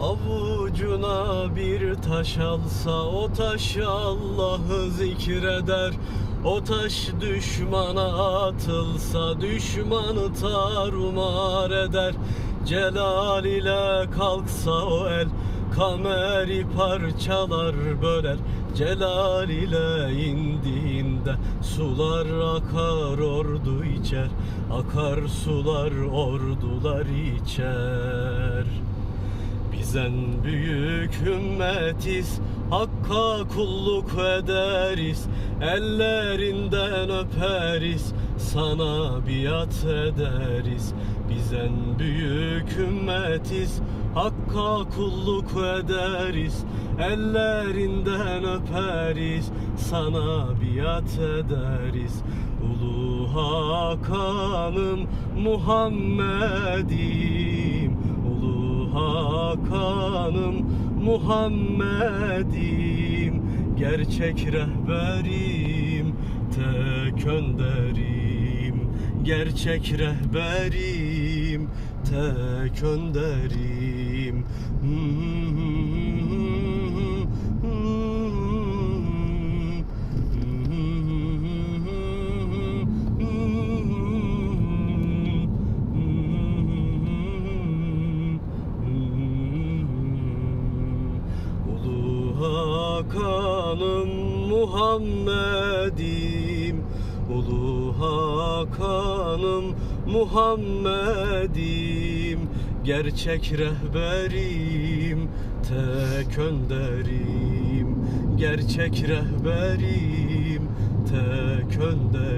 Avucuna bir taş alsa o taş Allah'ı zikreder. O taş düşmana atılsa düşmanı tarumar eder. Celal ile kalksa o el kameri parçalar böler. Celal ile indiğinde sular akar ordu içer. Akar sular ordular içer Bizen büyük ümmetiz. Hakka kulluk ederiz. Ellerinden öperiz. Sana biat ederiz. Bizen büyük ümmetiz. Hakka kulluk ederiz. Ellerinden öperiz. Sana biat ederiz. Ulu Hakan'ım Muhammed'im Hakan'ım Muhammed'im. Gerçek rehberim tek önderim. Gerçek rehberim tek önderim Hakan'ım Muhammed'im. Ulu Hakan'ım Muhammed'im. Gerçek rehberim tek önderim. Gerçek rehberim tek önderim